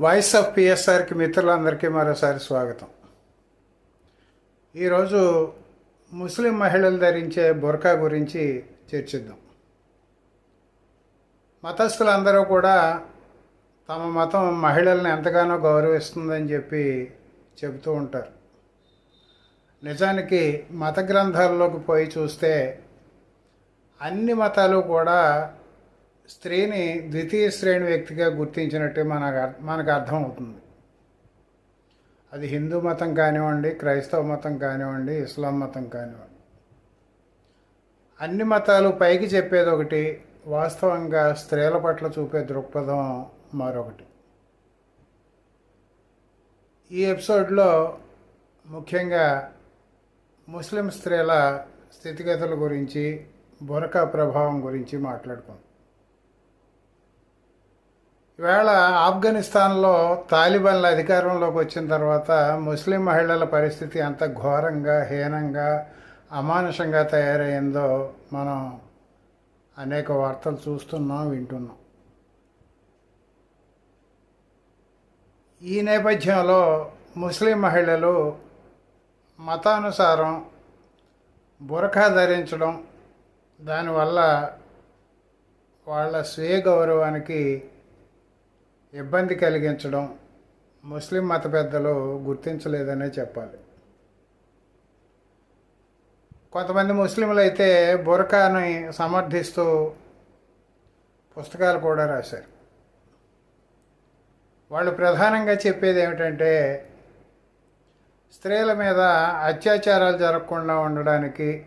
Voice of పిఎస్ఆర్కి మిత్రులందరికీ మరోసారి స్వాగతం. ఈరోజు ముస్లిం మహిళలు ధరించే బుర్కా గురించి చర్చిద్దాం. మతస్థులందరూ కూడా తమ మతం మహిళల్ని ఎంతగానో గౌరవిస్తుందని చెప్పి చెబుతూ ఉంటారు. నిజానికి మత గ్రంథాల్లోకి పోయి చూస్తే అన్ని మతాలు కూడా స్త్రీని ద్వితీయ శ్రేణి వ్యక్తిగా గుర్తించినట్టు మనకు మనకు అర్థమవుతుంది. అది హిందూ మతం కానివ్వండి క్రైస్తవ మతం కానివ్వండి ఇస్లాం మతం కానివ్వండి. అన్ని మతాలు పైకి చెప్పేది ఒకటి వాస్తవంగా స్త్రీల పట్ల చూపే దృక్పథం మరొకటి. ఈ ఎపిసోడ్లో ముఖ్యంగా ముస్లిం స్త్రీల స్థితిగతుల గురించి బురకా ప్రభావం గురించి మాట్లాడుకుందాం. ఈవేళ ఆఫ్ఘనిస్తాన్లో తాలిబాన్ల అధికారంలోకి వచ్చిన తర్వాత ముస్లిం మహిళల పరిస్థితి ఎంత ఘోరంగా హీనంగా అమానుషంగా తయారైందో మనం అనేక వార్తలు చూస్తున్నాం వింటున్నాం. ఈ నేపథ్యంలో ముస్లిం మహిళలు మతానుసారం బురఖా ధరించడం దానివల్ల వాళ్ళ స్వీయ గౌరవానికి ఇబ్బంది కలిగించడం ముస్లిం మత పెద్దలు గుర్తించలేదనే చెప్పాలి. కొంతమంది ముస్లింలు అయితే బురకాని సమర్థిస్తూ పుస్తకాలు కూడా రాశారు. వాళ్ళు ప్రధానంగా చెప్పేది ఏమిటంటే స్త్రీల మీద అత్యాచారాలు జరగకుండా ఉండడానికి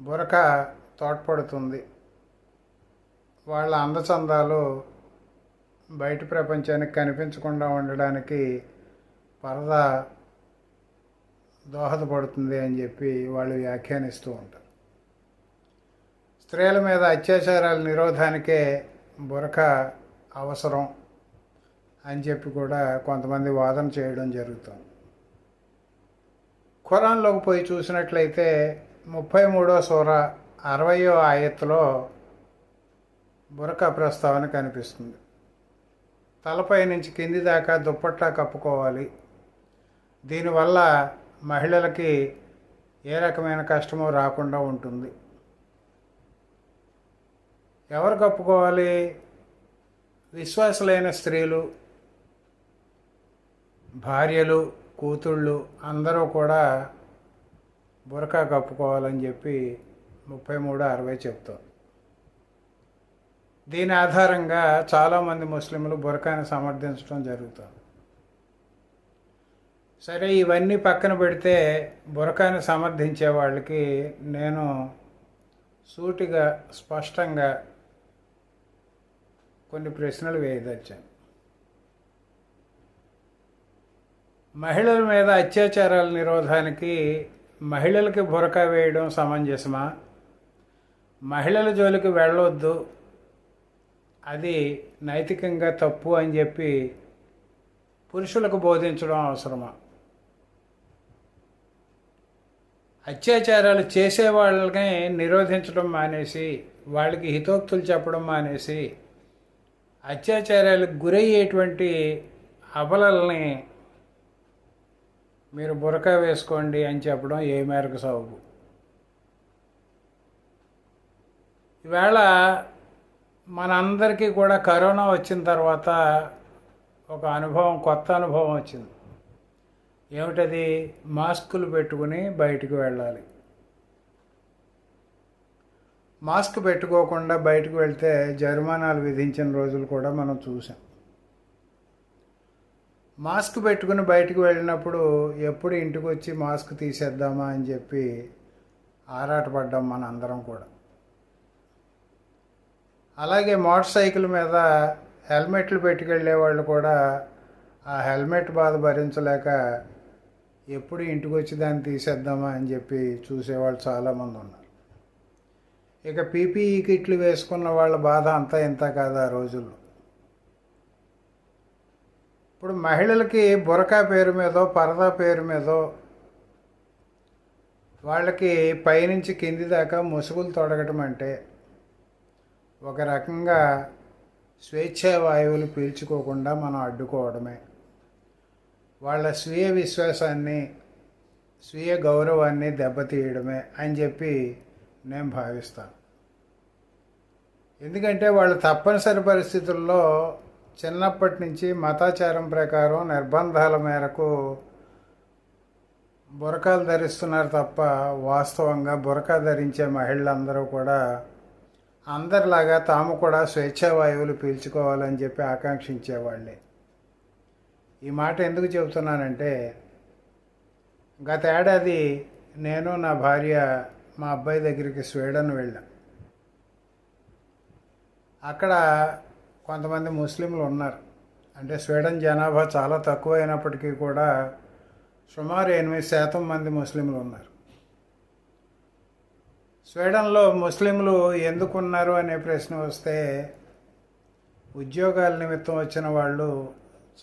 బురక తోడ్పడుతుంది. వాళ్ళ అందచందాలు బయట ప్రపంచానికి కనిపించకుండా ఉండడానికి పరదా దోహదపడుతుంది అని చెప్పి వాళ్ళు వ్యాఖ్యానిస్తూ ఉంటారు. స్త్రీల మీద అత్యాచారాల నిరోధానికే బురక అవసరం అని చెప్పి కూడా కొంతమంది వాదన చేయడం జరుగుతుంది. ఖురాన్లోకి పోయి చూసినట్లయితే ముప్పై మూడో సూర అరవయో ఆయత్తులో బురక ప్రస్తావన కనిపిస్తుంది. తలపై నుంచి కింది దాకా దుప్పట్లా కప్పుకోవాలి. దీనివల్ల మహిళలకి ఏ రకమైన కష్టమో రాకుండా ఉంటుంది. ఎవరు కప్పుకోవాలి? విశ్వాసులైన స్త్రీలు భార్యలు కూతుళ్ళు అందరూ కూడా బురకా కప్పుకోవాలని చెప్పి ముప్పై మూడు అరవై చెప్తాం. దీని ఆధారంగా చాలామంది ముస్లింలు బురకాని సమర్థించడం జరుగుతుంది. సరే ఇవన్నీ పక్కన పెడితే బురకాని సమర్థించే వాళ్ళకి నేను సూటిగా స్పష్టంగా కొన్ని ప్రశ్నలు వేయదచ్చాను మహిళల మీద అత్యాచారాల నిరోధానికి మహిళలకి బురకా వేయడం సమంజసమా? మహిళల జోలికి వెళ్ళొద్దు అది నైతికంగా తప్పు అని చెప్పి పురుషులకు బోధించడం అవసరమా? అత్యాచారాలు చేసే వాళ్ళని నిరోధించడం మానేసి వాళ్ళకి హితోక్తులు చెప్పడం మానేసి అత్యాచారాలకు గురయ్యేటువంటి అబలల్ని మీరు బురకా వేసుకోండి అని చెప్పడం ఏ మేరకు సాగు ఈవేళ మనందరికీ కూడా కరోనా వచ్చిన తర్వాత ఒక అనుభవం కొత్త అనుభవం వచ్చింది. ఏమిటది? మాస్కులు పెట్టుకుని బయటికి వెళ్ళాలి. మాస్క్ పెట్టుకోకుండా బయటకు వెళ్తే జరిమానాలు విధించిన రోజులు కూడా మనం చూసాం మాస్క్ పెట్టుకుని బయటకు వెళ్ళినప్పుడు ఎప్పుడు ఇంటికి వచ్చి మాస్క్ తీసేద్దామా అని చెప్పి ఆరాటపడ్డాం మన అందరం కూడా. అలాగే మోటార్ సైకిల్ మీద హెల్మెట్లు పెట్టుకెళ్ళే వాళ్ళు కూడా ఆ హెల్మెట్ బాధ భరించలేక ఎప్పుడు ఇంటికి వచ్చి దాన్ని తీసేద్దామా అని చెప్పి చూసేవాళ్ళు చాలామంది ఉన్నారు. ఇక పీపీఈ కిట్లు వేసుకున్న వాళ్ళ బాధ అంతా ఇంత కాదు ఆ రోజుల్లో. ఇప్పుడు మహిళలకి బురకా పేరు మీదో పరదా పేరు మీదో వాళ్ళకి పైనుంచి కింది దాకా ముసుగులు తొడగటం అంటే ఒక రకంగా స్వేచ్ఛా వాయువులు పీల్చుకోకుండా మనం అడ్డుకోవడమే. వాళ్ళ స్వీయ విశ్వాసాన్ని స్వీయ గౌరవాన్ని దెబ్బతీయడమే అని చెప్పి నేను భావిస్తాను ఎందుకంటే వాళ్ళు తప్పనిసరి పరిస్థితుల్లో చిన్నప్పటి నుంచి మతాచారం ప్రకారం నిర్బంధాల మేరకు బురకాలు ధరిస్తున్నారు తప్ప వాస్తవంగా బురకా ధరించే మహిళలందరూ కూడా అందరిలాగా తాము కూడా స్వేచ్ఛా వాయువులు పీల్చుకోవాలని చెప్పి ఆకాంక్షించేవాళ్ళే. ఈ మాట ఎందుకు చెబుతున్నానంటే గతేడాది నేను నా భార్య మా అబ్బాయి దగ్గరికి స్వీడన్ వెళ్ళాం. అక్కడ కొంతమంది ముస్లింలు ఉన్నారు. అంటే స్వీడన్ జనాభా చాలా తక్కువ అయినప్పటికీ కూడా సుమారు ఎనిమిది శాతం మంది ముస్లింలు ఉన్నారు. స్వీడన్లో ముస్లింలు ఎందుకున్నారు అనే ప్రశ్న వస్తే ఉద్యోగాల నిమిత్తం వచ్చిన వాళ్ళు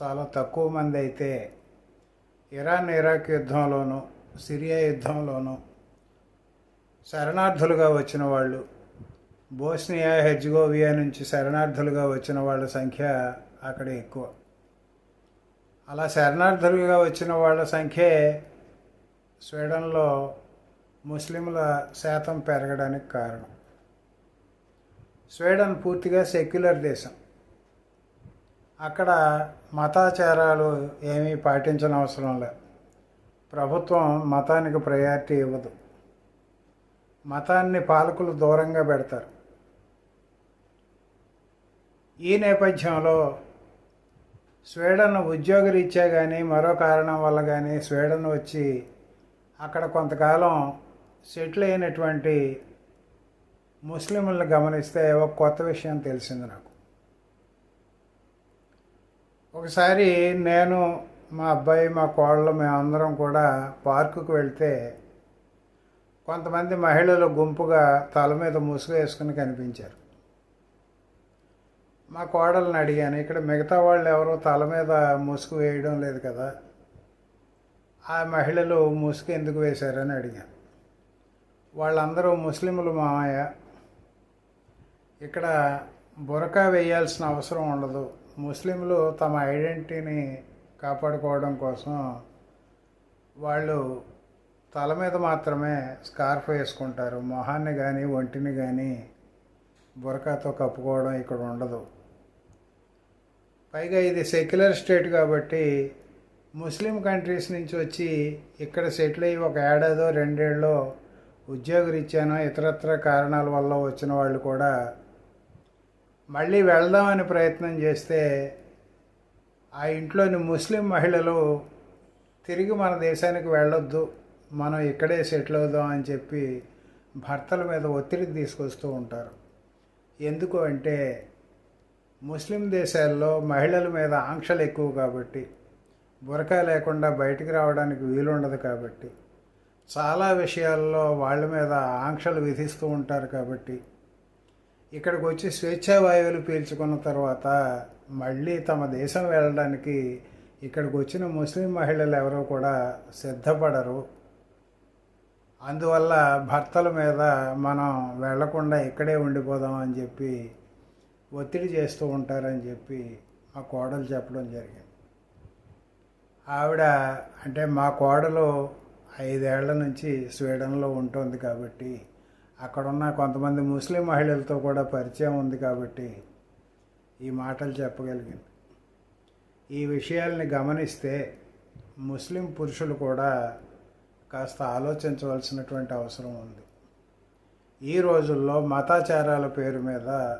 చాలా తక్కువ మంది అయితే ఇరాన్ ఇరాక్ యుద్ధంలోనూ సిరియా యుద్ధంలోనూ శరణార్థులుగా వచ్చిన వాళ్ళు బోస్నియా హెజ్గోవియా నుంచి శరణార్థులుగా వచ్చిన వాళ్ళ సంఖ్య అక్కడ ఎక్కువ. అలా శరణార్థులుగా వచ్చిన వాళ్ళ సంఖ్యే స్వీడన్లో ముస్లింల శాతం పెరగడానికి కారణం. స్వీడన్ పూర్తిగా సెక్యులర్ దేశం. అక్కడ మతాచారాలు ఏమీ పాటించని అవసరం లేదు. ప్రభుత్వం మతానికి ప్రయారిటీ ఇవ్వదు. మతాన్ని పాలకులు దూరంగా పెడతారు. ఈ నేపథ్యంలో స్వీడన్ ఉద్యోగరీత్యా కానీ మరో కారణం వల్ల కానీ స్వీడన్ వచ్చి అక్కడ కొంతకాలం సెటిల్ అయినటువంటి ముస్లింలను గమనిస్తే ఒక కొత్త విషయం తెలిసింది నాకు. ఒకసారి నేను మా అబ్బాయి మా కోడలు మేమందరం కూడా పార్కుకు వెళ్తే కొంతమంది మహిళలు గుంపుగా తల మీద ముసుగు వేసుకుని కనిపించారు. మా కోడలను అడిగాను ఇక్కడ మిగతా వాళ్ళు ఎవరో తల మీద ముసుగు వేయడం లేదు కదా? ఆ మహిళలు ముసుగు ఎందుకు వేశారని అడిగాను. వాళ్ళందరూ ముస్లింలు మామయ్య. ఇక్కడ బురకా వేయాల్సిన అవసరం ఉండదు. ముస్లింలు తమ ఐడెంటిటీని కాపాడుకోవడం కోసం వాళ్ళు తల మీద మాత్రమే స్కార్ఫ్ వేసుకుంటారు. మొహాన్ని కానీ ఒంటిని కానీ బురకాతో కప్పుకోవడం ఇక్కడ ఉండదు. పైగా ఇది సెక్యులర్ స్టేట్ కాబట్టి ముస్లిం కంట్రీస్ నుంచి వచ్చి ఇక్కడ సెటిల్ అయ్యి ఒక ఏడాదో రెండేళ్ళలో ఉద్యోగరీత్యానో ఇతరత్ర కారణాల వల్ల వచ్చిన వాళ్ళు కూడా మళ్ళీ వెళ్దామని ప్రయత్నం చేస్తే ఆ ఇంట్లోని ముస్లిం మహిళలు తిరిగి మన దేశానికి వెళ్ళొద్దు మనం ఇక్కడే సెటిల్ అవుదాం అని చెప్పి భర్తల మీద ఒత్తిడి తీసుకొస్తూ ఉంటారు. ఎందుకు అంటే ముస్లిం దేశాల్లో మహిళల మీద ఆంక్షలు ఎక్కువ కాబట్టి బురకా లేకుండా బయటికి రావడానికి వీలుండదు కాబట్టి. చాలా విషయాల్లో వాళ్ళ మీద ఆంక్షలు విధిస్తూ ఉంటారు కాబట్టి ఇక్కడికి వచ్చి స్వేచ్ఛా వాయువులు పీల్చుకున్న తర్వాత మళ్ళీ తమ దేశం వెళ్ళడానికి ఇక్కడికి వచ్చిన ముస్లిం మహిళలు ఎవరూ కూడా సిద్ధపడరు. అందువల్ల భర్తల మీద మనం వెళ్ళకుండా ఇక్కడే ఉండిపోదాం అని చెప్పి ఒత్తిడి చేస్తూ ఉంటారని చెప్పి మా కోడలు చెప్పడం జరిగింది. ఆవిడ అంటే మా కోడలు ఐదేళ్ళ నుంచి స్వీడన్లో ఉంటుంది కాబట్టి అక్కడున్న కొంతమంది ముస్లిం మహిళలతో కూడా పరిచయం ఉంది కాబట్టి ఈ మాటలు చెప్పగలిగింది. ఈ విషయాల్ని గమనిస్తే ముస్లిం పురుషులు కూడా కాస్త ఆలోచించవలసినటువంటి అవసరం ఉంది. ఈ రోజుల్లో మతాచారాల పేరు మీద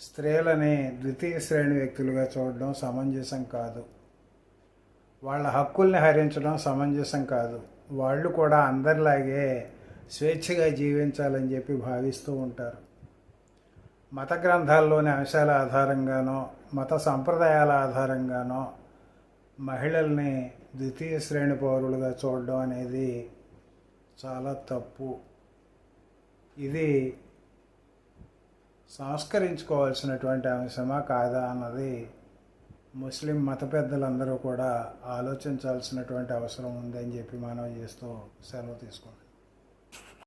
స్త్రీలని ద్వితీయ శ్రేణి వ్యక్తులుగా చూడడం సమంజసం కాదు. వాళ్ళ హక్కుల్ని హరించడం సమంజసం కాదు. వాళ్ళు కూడా అందరిలాగే స్వేచ్ఛగా జీవించాలని చెప్పి భావిస్తూ ఉంటారు. మత గ్రంథాల్లోని అంశాల ఆధారంగానో మత సంప్రదాయాల ఆధారంగానో మహిళల్ని ద్వితీయ శ్రేణి పౌరులుగా చూడడం అనేది చాలా తప్పు. ఇది సంస్కరించుకోవాల్సినటువంటి అంశమా కాదా అన్నది ముస్లిం మత పెద్దలందరూ కూడా ఆలోచించాల్సినటువంటి అవసరం ఉందని చెప్పి మనం చేస్తూ సెలవు తీసుకుంటాం